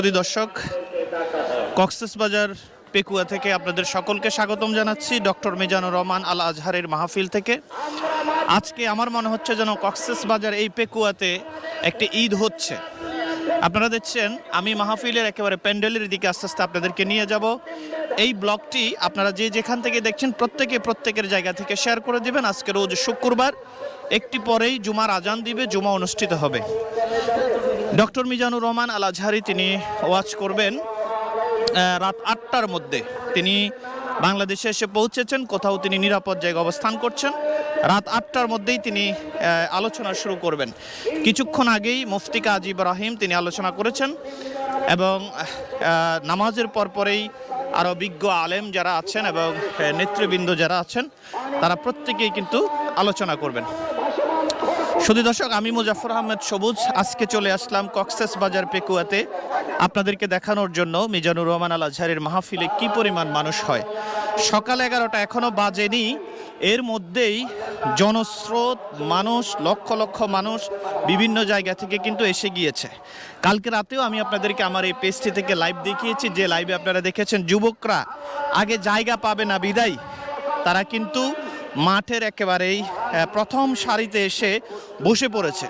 সুধী দর্শক, কক্সেস বাজার পেকুয়া থেকে আপনাদের সকলকে স্বাগতম জানাচ্ছি ডক্টর মিজানুর রহমান আল আজহারের মাহফিল থেকে। আজকে আমার মনে হচ্ছে যেন কক্সেস বাজার এই পেকুয়াতে একটি ঈদ হচ্ছে। আপনারা দেখছেন, আমি মাহফিলের একেবারে প্যান্ডেলের দিকে আস্তে আস্তে আপনাদেরকে নিয়ে যাব। এই ব্লগটি আপনারা যে যেখান থেকে দেখছেন, প্রত্যেকে প্রত্যেকের জায়গা থেকে শেয়ার করে দিবেন। আজকে রোজ শুক্রবার, একটি পরেই জুমার আজান দিবে, জুমা অনুষ্ঠিত হবে। ডক্টর মিজানুর রহমান আল আজহারি তিনি ওয়াচ করবেন রাত আটটার মধ্যে। তিনি বাংলাদেশে এসে পৌঁছেছেন, কোথাও তিনি নিরাপদ জায়গায় অবস্থান করছেন। রাত আটটার মধ্যেই তিনি আলোচনা শুরু করবেন। কিছুক্ষণ আগেই মুফতি কাজী ইব্রাহিম তিনি আলোচনা করেছেন এবং নামাজের পরপরেই আরও বিজ্ঞ আলেম যারা আছেন এবং নেতৃবৃন্দ যারা আছেন, তারা প্রত্যেকেই কিন্তু আলোচনা করবেন। শুধু দর্শক, আমি মুজাফর আহমেদ সবুজ। আজকে চলে আসলাম কক্সেস বাজার পেকুয়াতে। আপনাদেরকে দেখানোর জন্য মিজানুর রহমান আল আজহারের মাহফিলে কি পরিমাণ মানুষ হয়? সকাল এগারোটা এখনও বাজেনি। এর মধ্যেই জনস্রোত, মানুষ, লক্ষ লক্ষ মানুষ বিভিন্ন জায়গা থেকে কিন্তু এসে গিয়েছে। কালকে রাতেও আমি আপনাদেরকে আমার এই পেজটি থেকে লাইভ দেখিয়েছি। যে লাইভে আপনারা দেখেছেন, যুবকরা আগে জায়গা পাবে না বিদায়, তারা কিন্তু মাঠের একেবারেই প্রথম সারিতে এসে বসে পড়েছে।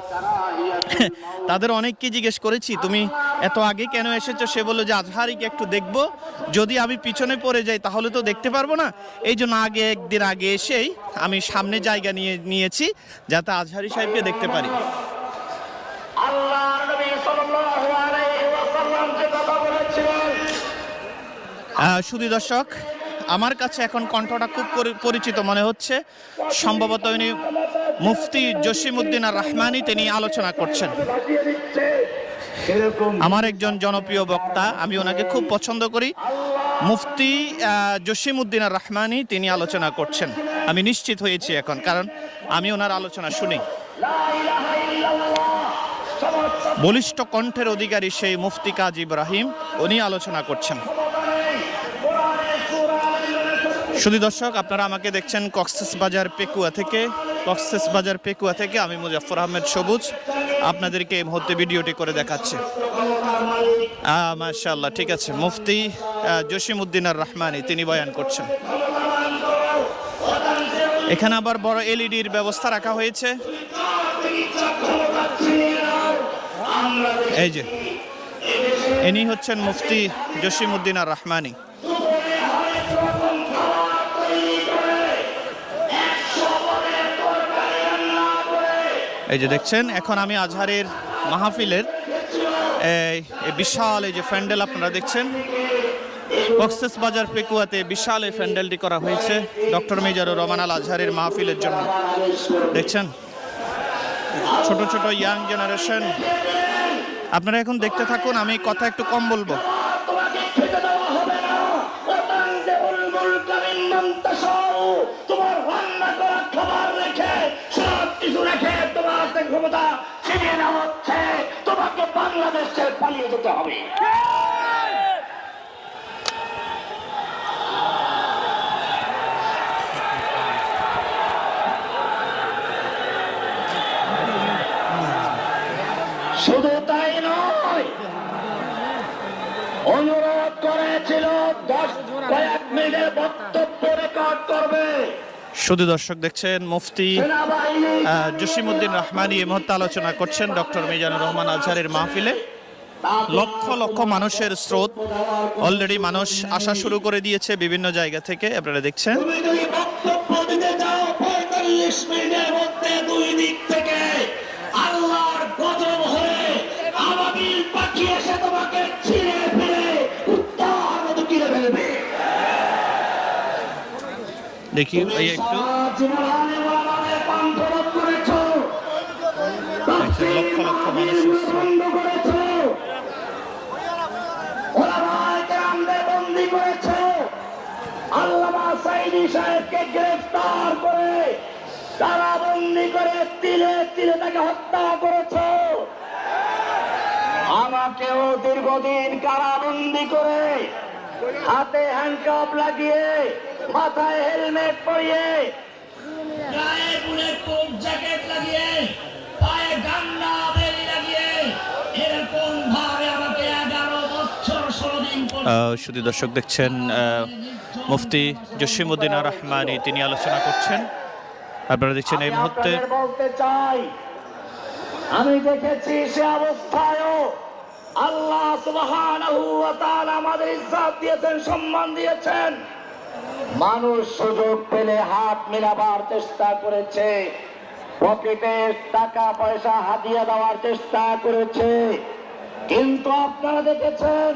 তাদের অনেককে জিজ্ঞেস করেছি তুমি এত আগে কেন এসেছ? সে বলল যে আজহারিকে একটু দেখব। যদি আমি পিছনে পড়ে যাই তাহলে তো দেখতে পারব না। এই জন্য আগে একদিন আগে এসেই আমি সামনে জায়গা নিয়ে নিয়েছি যাতে আজহারি সাহেবকে দেখতে পারি। শুধু দর্শক আমার কাছে এখন কণ্ঠটা খুব পরিচিত মনে হচ্ছে। সম্ভবত উনি মুফতি জসিমউদ্দিন আর রহমানি তিনি আলোচনা করছেন। আমার একজন জনপ্রিয় বক্তা আমি ওনাকে খুব পছন্দ করি। মুফতি আহ, জসিমউদ্দিন আর রহমানি তিনি আলোচনা করছেন। আমি নিশ্চিত হয়েছি এখন কারণ আমি ওনার আলোচনা শুনি। বলিষ্ঠ কণ্ঠের অধিকারী সেই মুফতি কাজ ইব্রাহিম উনি আলোচনা করছেন। শুধু দর্শক, আপনারা আমাকে দেখছেন কক্সেস বাজার পেকুয়া থেকে। কক্সেস বাজার পেকুয়া থেকে আমি মুজাফর আহমেদ সবুজ আপনাদেরকে এই মুহূর্তে ভিডিওটি করে দেখাচ্ছি। মাশাল্লাহ ঠিক আছে। মুফতি জসিমউদ্দিন আর রহমানি তিনি বয়ান করছেন। এখানে আবার বড় এলইডির ব্যবস্থা রাখা হয়েছে। এই যে, ইনি হচ্ছেন মুফতি জসিমউদ্দিন আর রহমানি এই যে দেখছেন, এখন আমি আজহারের মাহফিলের বিশাল এই যে প্যান্ডেল আপনারা দেখছেন। কক্সেস বাজার পেকুয়াতে বিশাল এই প্যান্ডেলটি করা হয়েছে, ডক্টর মেজারুর রহমান আল আজহারের মাহফিলের জন্য। দেখছেন? ছোট ছোট ইয়াং জেনারেশন আপনারা এখন দেখতে থাকুন, আমি কথা একটু কম বলব। তোমার রেখে সব কিছু রেখে তোমার ক্ষমতা ছিনিয়ে নেওয়া হচ্ছে। তোমাকে বাংলাদেশ ছেড়ে পালিয়ে যেতে হবে। শুধু তাই নয়, অনুরোধ করেছিল দশ কয়েক মিনিটের বক্তব্য রেকর্ড করবে। শুধু দর্শক দেখছেন, মুফতি জসিমুদ্দিন রহমানি এই মুহূর্তে আলোচনা করছেন ডক্টর মিজানুর রহমান আজহারের মাহফিলে। লক্ষ লক্ষ মানুষের স্রোত। অলরেডি মানুষ আসা শুরু করে দিয়েছে বিভিন্ন জায়গা থেকে, আপনারা দেখছেন। দেখি একটু। লক্ষ লক্ষ আল্লামা সাইদি সাহেবকে গ্রেফতার করে তারা বন্দি করে তিলে তিলে তাকে হত্যা করেছ। আমাকেও দীর্ঘদিন কারাবন্দি করে হাতে হ্যান্ডকাপ লাগিয়ে মাথায় হেলমেট পরিয়ে। গায়ে বুলেট প্রুফ জ্যাকেট লাগিয়ে পায়ে গান্ডা বেরি লাগিয়ে এরকম ভাবে আমাকে এগারো বছর আহ, শুধু দর্শক দেখছেন মুফতি জসিমুদ্দিন রহমানি তিনি আলোচনা করছেন। আপনারা দেখছেন এই মুহূর্তে বলতে চাই আমি দেখেছি সে অবস্থায়ও আল্লাহ সুবহানাহু ওয়া তাআলা আমাদের ইজ্জত দিয়েছেন সম্মান দিয়েছেন। মানুষ সুযোগ পেলে হাত মেলাবার চেষ্টা করেছে। পকেটে টাকা, পয়সা হাতিয়ে দেওয়ার চেষ্টা করেছে। কিন্তু আপনারা দেখেছেন,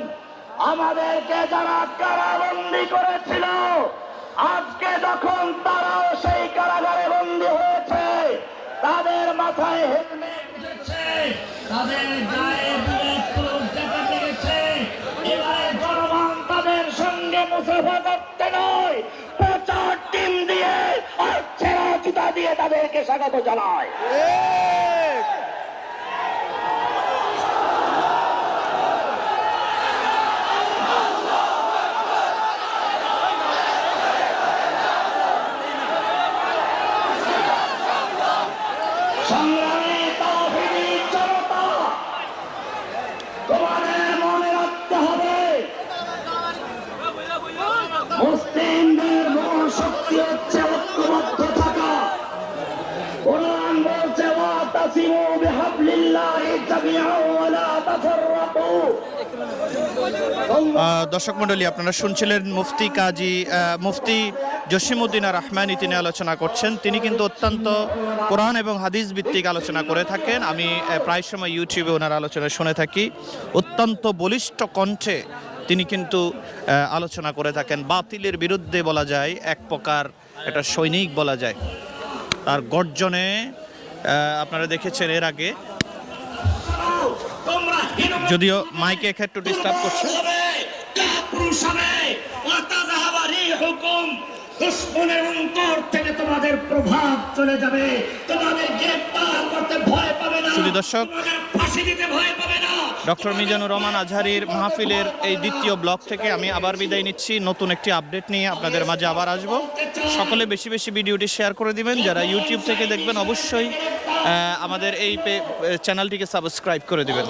আমাদেরকে যারা কারাবন্দি করেছিল, আজকে যখন তারাও সেই কারাগারে বন্দী হয়েছে, তাদের মাথায় হেলমেট তাদের গায়ে বুলেট প্রুফ জ্যাকেট লেগেছে এবারে জনগণ তাদের সঙ্গে মুসাফা করতে নয়। প্রচার টিম দিয়ে আর ছেঁড়া জুতা দিয়ে তাদেরকে স্বাগত জানায়। জামিআন ওয়া লা তাফাররাকু তোমরা আহ, দর্শক মণ্ডলী আপনারা শুনছিলেন মুফতি কাজী মুফতি জসিমুদ্দিন রহমানি তিনি আলোচনা করছেন। তিনি কিন্তু অত্যন্ত কোরআন এবং হাদিস ভিত্তিক আলোচনা করে থাকেন। আমি প্রায় সময় ইউটিউবে ওনার আলোচনা শুনে থাকি। অত্যন্ত বলিষ্ঠ কণ্ঠে তিনি কিন্তু আলোচনা করে থাকেন। বাতিলের বিরুদ্ধে বলা যায় এক প্রকার একটা সৈনিক বলা যায়। তার গর্জনে আপনারা দেখেছেন এর আগে। যদিও মাইকে একটু ডিস্টার্ব করছে। দুশ্মনের অন্তর থেকে তোমাদের প্রভাব চলে যাবে তোমাদের গ্রেপ্তার করতে ভয় পাবে না। শুধু দর্শক, ফাঁসি দিতে ভয় পাবে না। ডক্টর মিজানুর রহমান আজহারির মাহফিলের এই দ্বিতীয় ব্লক থেকে আমি আবার বিদায় নিচ্ছি। নতুন একটি আপডেট নিয়ে আপনাদের মাঝে আবার আসব। সকলে বেশি বেশি ভিডিওটি শেয়ার করে দিবেন। যারা ইউটিউব থেকে দেখবেন, অবশ্যই আমাদের এই চ্যানেলটিকে সাবস্ক্রাইব করে দিবেন।